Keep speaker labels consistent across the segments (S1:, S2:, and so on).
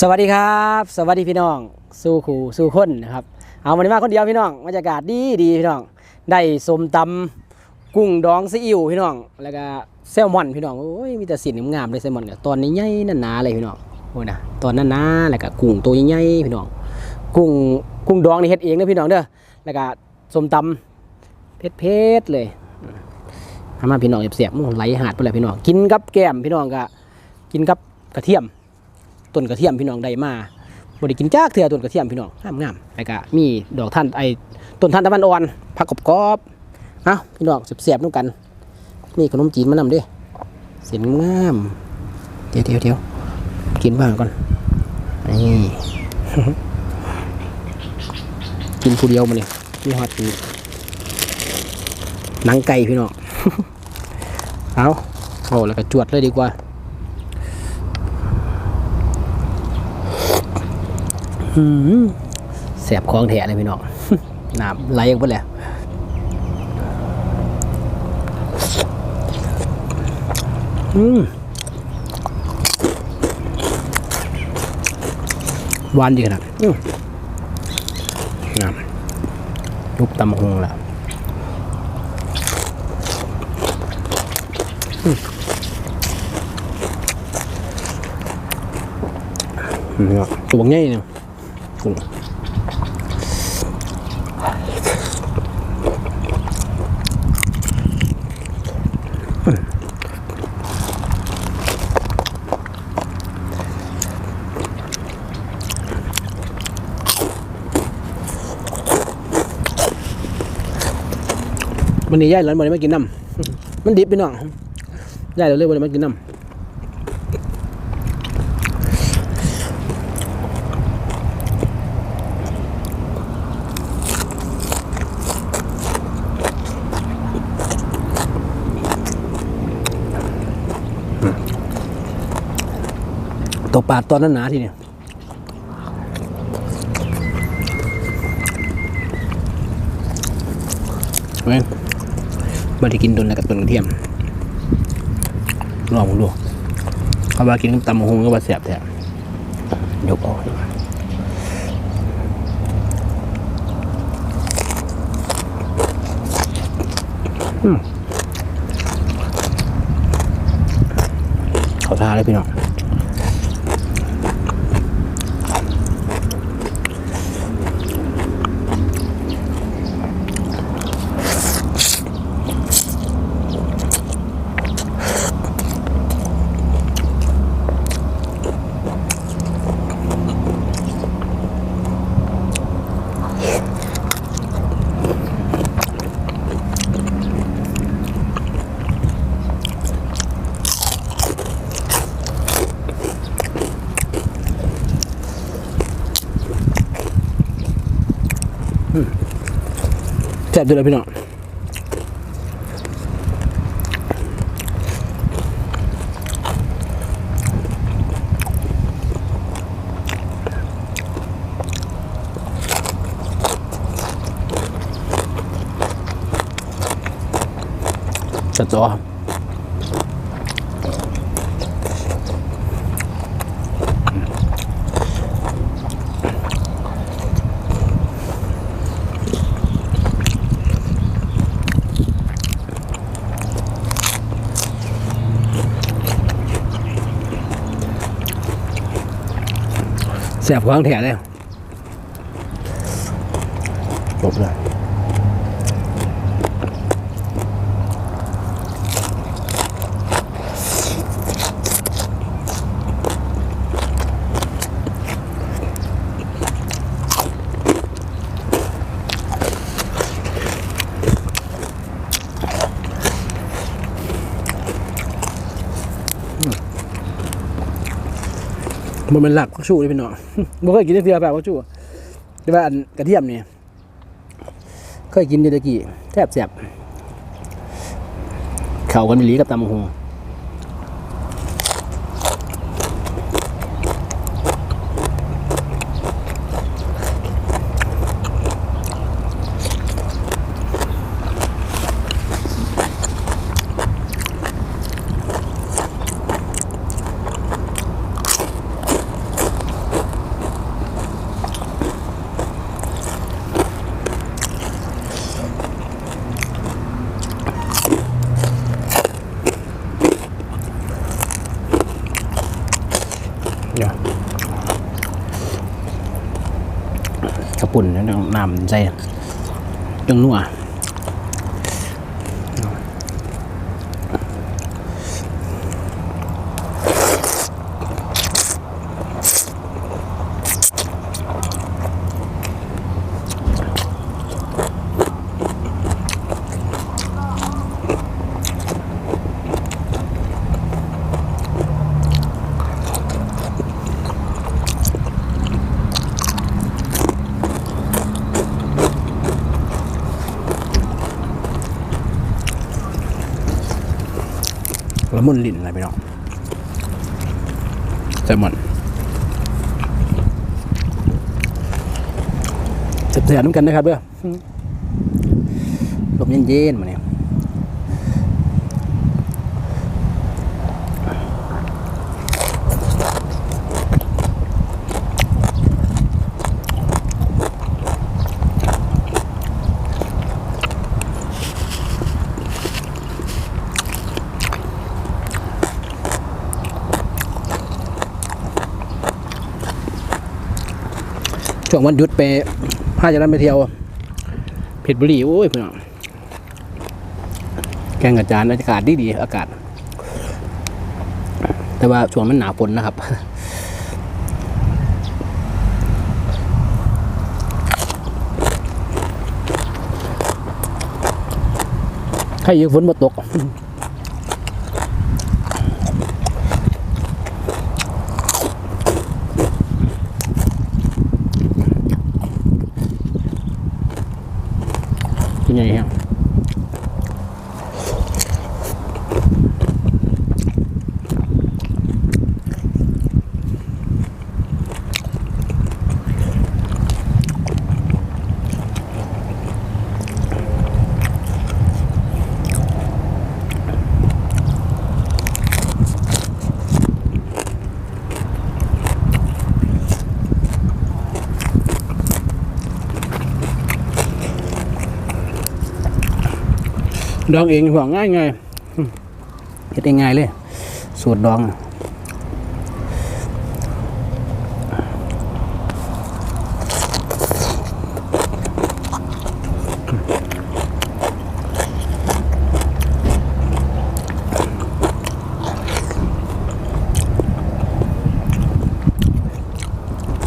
S1: สวัสดีครับ สวัสดีพี่น้อง สู้ขู่สู้คนนะครับเอาวันนี้มาคนเดียวพี่น้องบรรยากาศดีดีพี่น้อง ได้สมตำกุ้งดองซีอิ๊วพี่น้อง แล้วก็แซลมอนพี่น้องโอ้ยมีแต่สีงามๆเลยแซลมอนเนี่ยตอนนี้ใหญ่หนาๆเลยพี่น้องโอ้ยนะตอนนั้นนะแล้วก็กุ้งตัวใหญ่ๆพี่น้อง กุ้งกุ้งดองนี่เฮ็ดเองนะพี่น้องเด้อแล้วก็สมตำเผ็ดๆเลยอืมเอามาพี่น้องเสียบๆอื้อไหลหาดไปเลยพี่น้องกินกับแก้มพี่น้องก็กินกับกระเทียม ต้นกระเทียมพี่น้องได้มาบ่ได้กินจากเถื่อต้นกระเทียมพี่น้องงามงามๆแล้วก็มีดอกท่านไอ้ต้นท่านตะวันอ่อนผักกรอบๆเอ้าพี่น้องเสียบๆนู่กัน มีขนมจีนมานำเด้วยเสียนงามเดี๋ยวเดี๋ยวเดี๋ยวกินบ้างก่อนนี่กินผู้เดียวมาเนี่ยมีฮอตกินหนังไก่พี่น้องเอาเอาแล้วก็จวดเลยดีกว่า อืม แสบคลองแถเลยพี่น้องน้ำไหลออกไปเลยอืมหวานดีขนาดน้ำยุบตำหงละอืมเนี่ยตัวง่ายเนี่ย กุ้งมันนี่ย่ายหลานบ่ได้มากินน้ำมันดิบพี่น้องย่ายเราเลยบ่ได้มากินน้ำ ตกปลาตอนนั้นหนาทีเนี่ยเว้ยม่ได้กินโดนแล้วกับต้นกระเทียมลองดูเขาว่ากินกับตำมะฮงก็ว่าแสบแท้ยกออกเขาทาเลยพี่น้อง บด้วยเลยพี่น้องจัดจ้ แซ่บกว่าข้างแถวเลยจบเลย มันเป็นหลักพักชูเลยพี่น้องบ่เคยกินได้เทือแบบพักชูแต่ว่าอันกระเทียมเนี่ยเคยกินเดยวตะกี้แทบแสบเข่ากันดีหลีกับตำบักหง นแล้วน้ำใจจังนัว มุนลินอะไรไปเนาะแซลมอนเสียบๆน้ำกันนะครับเด้ออืมลมเย็นๆมาเนี่ย ช่วงวันหยุดไปพาจะนั้นไปเที่ยวเพชรบุรีโอ้ยพี่น้องแกงอาจารย์อากาศดีดีอากาศ แต่ว่าช่วงมันหนาวฝนนะครับใครยังฝนมาตก เป็ ดองเองห่วงง่ายไงเฮ็ดเองง่ายเลย สูตรดอง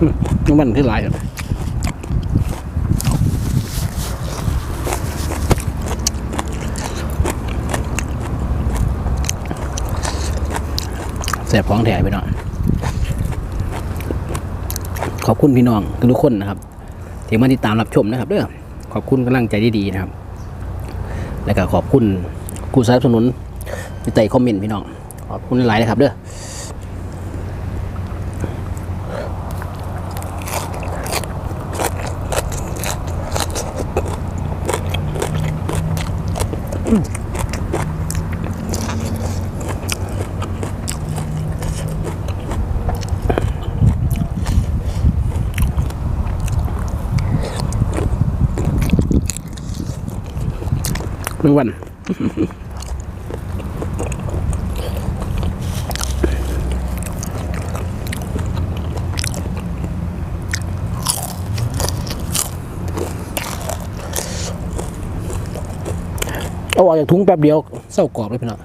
S1: อืมน้ำมันที่ไหลายอะ แสบของแถไปหน่อยขอบคุณพี่น้องทุกคนนะครับที่มาติดตามรับชมนะครับเด้อขอบคุณกำลังใจดีๆนะครับ และก็ขอบคุณกูสนับสนุนในใต้คอมเมนต์พี่น้องขอบคุณหลายนะครับเด้อ เอาออกจากถุงแป๊บเดียวเศร้ากรอบเลยพี่น้อง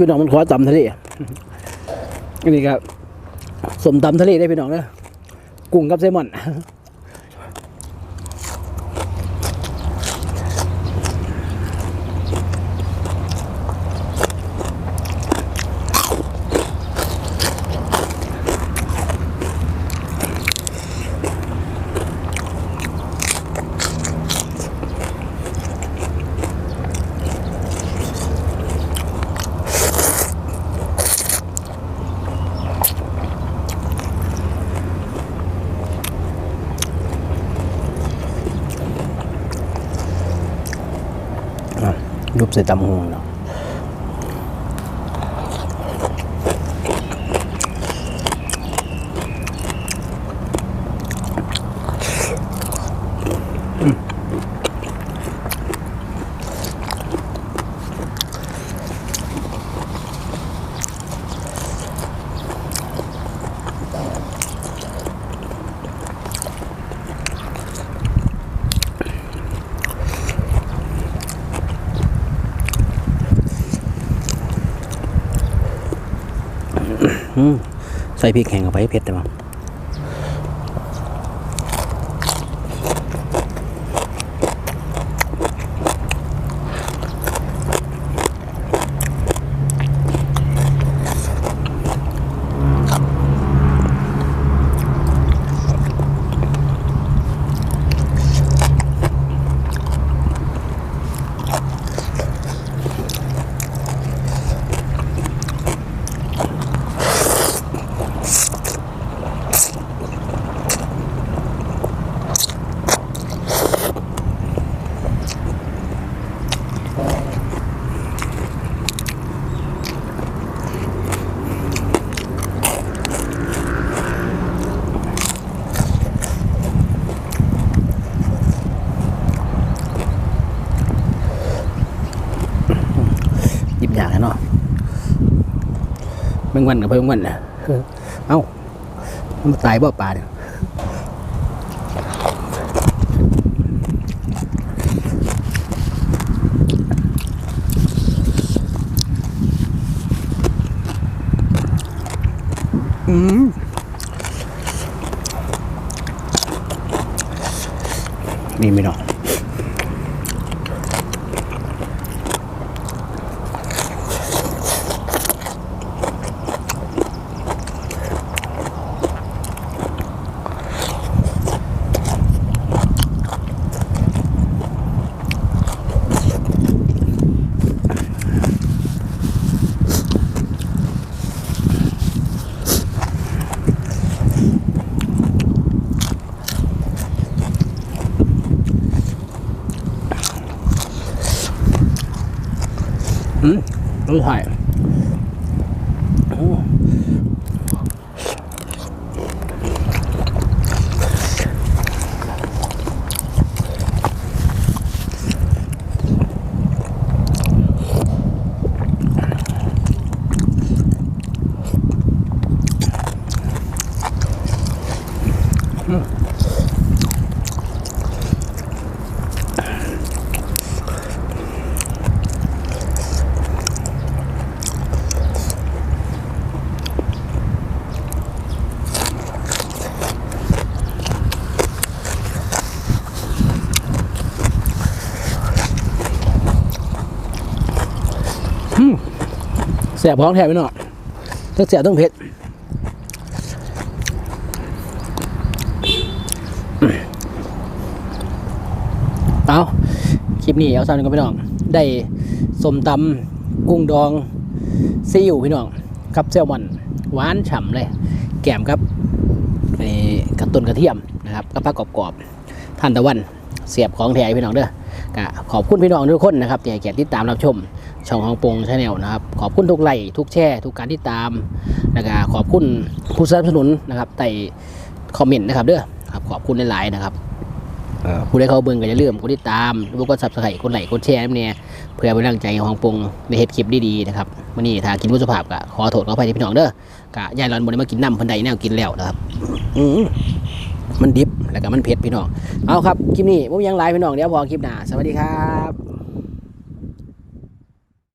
S1: พี่น้องมันขอตำทะเลอันนี้ครับสมตำทะเลได้พี่น้องเนอะกุ้งกับแซลมอน ยุบใส่ต ใส่พริกแห้งเข้าไปเผ็ดแต่บัง เบิ่งวันกับเบิ่งวันนะเอ้ามันตายบ่ปลาเนี่ยอืมนี่ไม่เนาะอืม รู้ถ่ายโอ้ แสบพ้องแทบไปเนาะต้องแสบต้องเผ็ดเอาคลิปนี้เอาซ้ำหนึงก็พี่น้อง ได้สมตำกุ้งดองซีอิ๊วพี่น้องกับแซลมอนหวานฉ่ำเลย แกมครับไอ้กระตุนกระเทียมนะครับกับผักกรอบๆทานตะวันเสียบของแท้พี่น้องเด้อกะขอบคุณพี่น้องทุกคนนะครับที่ให้เกียรติติดตามรับชม ช่องของปงชาแนลนะครับ ขอบคุณทุกไลค์ทุกแชร์ทุกการติดตามแล้วก็ขอบคุณผู้สนับสนุนนะครับใต้คอมเมนต์นะครับเด้อครับขอบคุณหลายๆนะครับเอ่อผู้ใดเข้าเบิ่งก็อย่าลืมกดติดตามหรือว่ากดซับสไครต์กดไลค์กดแชร์นั่นเนี่ยเพื่อเป็นกำลังใจให้ของปงในเฮ็ดคลิปดีๆนะครับวันนี้ถ้ากินผู้สุภาพก็ขอโทษขออภัยที่พี่น้องเด้อกะยายร้อนบ่ได้มากินน้ำเพันใดแนวกินแล้วนะครับอือมันดิบแล้วก็มันเผ็ดพี่น้องเอาครับคลิปนี้ผมยังไลฟ์พี่น้องเดี๋ยวพอคลิปหน้าสวัสดีครับ